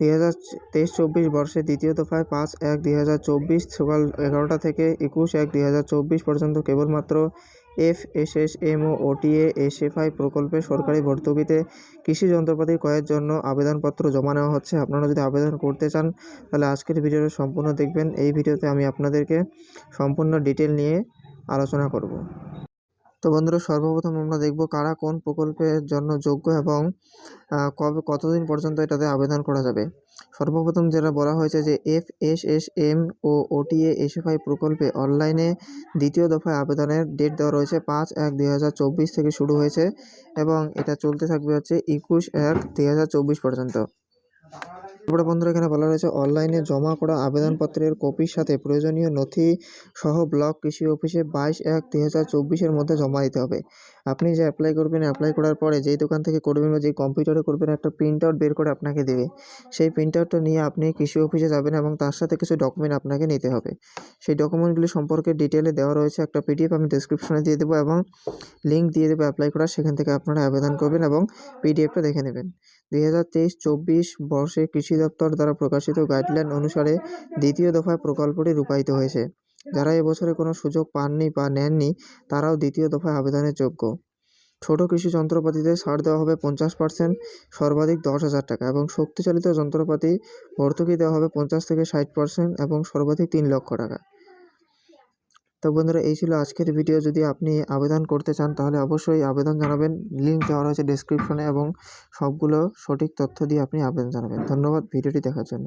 দুই হাজার তেইশ চব্বিশ বর্ষে দ্বিতীয় দফায় পাঁচ এক দুই হাজার চব্বিশ, সকাল এগারোটা থেকে একুশ এক দুই হাজার চব্বিশ পর্যন্ত কেবলমাত্র এফ এস এস এম ও ওটিএ, এসএফআই প্রকল্পে সরকারি ভর্তুকিতে কৃষি যন্ত্রপাতি ক্রয়ের জন্য আবেদনপত্র জমা নেওয়া হচ্ছে। আপনারা যদি আবেদন করতে চান, তাহলে আজকের ভিডিওটা সম্পূর্ণ দেখবেন। এই ভিডিওতে আমি আপনাদেরকে সম্পূর্ণ ডিটেল নিয়ে আলোচনা করব। তো বন্ধুরা, সর্বপ্রথম আমরা দেখব কারা কোন প্রকল্পের জন্য যোগ্য এবং কবে, কতদিন পর্যন্ত এটাতে আবেদন করা যাবে। সর্বপ্রথম যেটা বলা হয়েছে যে F S S M O OTA SFI প্রকল্পে অনলাইনে দ্বিতীয় দফায় আবেদনের ডেট দেওয়া রয়েছে পাঁচ এক দুই থেকে শুরু হয়েছে এবং এটা চলতে থাকবে হচ্ছে একুশ এক দুই পর্যন্ত। তারপরে বন্ধুরা, এখানে বলা রয়েছে। অনলাইনে জমা করা আবেদনপত্রের কপির সাথে প্রয়োজনীয় নথি সহ ব্লক কৃষি অফিসে বাইশ এক দুই হাজার চব্বিশের মধ্যে জমা দিতে হবে। আপনি যে অ্যাপ্লাই করবেন অ্যাপ্লাই করার পরে যেই দোকান থেকে করবেন বা যেই কম্পিউটারে করবেন, একটা প্রিন্ট আউট বের করে আপনাকে দেবে। সেই প্রিন্ট আউটটা নিয়ে আপনি কৃষি অফিসে যাবেন এবং তার সাথে কিছু ডকুমেন্ট আপনাকে নিতে হবে। সেই ডকুমেন্টগুলি সম্পর্কে ডিটেলে দেওয়া রয়েছে। একটা পিডিএফ আমি ডিসক্রিপশনে দিয়ে দেবো এবং লিঙ্ক দিয়ে দেবো অ্যাপ্লাই করার। সেখান থেকে আপনারা আবেদন করবেন এবং পিডিএফটা দেখে নেবেন। দুই হাজার তেইশ চব্বিশ বর্ষে কৃষি দপ্তর দ্বারা প্রকাশিত গাইডলাইন অনুসারে দ্বিতীয় দফায় প্রকল্পটি রূপায়িত হয়েছে। যারা এবছরে কোনো সুযোগ পাননি বা নেননি, তারাও দ্বিতীয় দফায় আবেদনের যোগ্য। ছোট কৃষি যন্ত্রপাতিতে ছাড় দেওয়া হবে পঞ্চাশ পার্সেন্ট, সর্বাধিক দশ হাজার টাকা এবং শক্তিচালিত যন্ত্রপাতি ভর্তুকি দেওয়া হবে পঞ্চাশ থেকে ষাট পার্সেন্ট এবং সর্বাধিক তিন লক্ষ টাকা। তো বন্ধুরা, এই ছিল আজকের ভিডিও যদি আপনি আবেদন করতে চান, তাহলে অবশ্যই আবেদন জানাবেন। লিঙ্ক দেওয়া রয়েছে ডিসক্রিপশনে এবং সবগুলো সঠিক তথ্য দিয়ে আপনি আবেদন জানাবেন। ধন্যবাদ ভিডিওটি দেখার জন্য।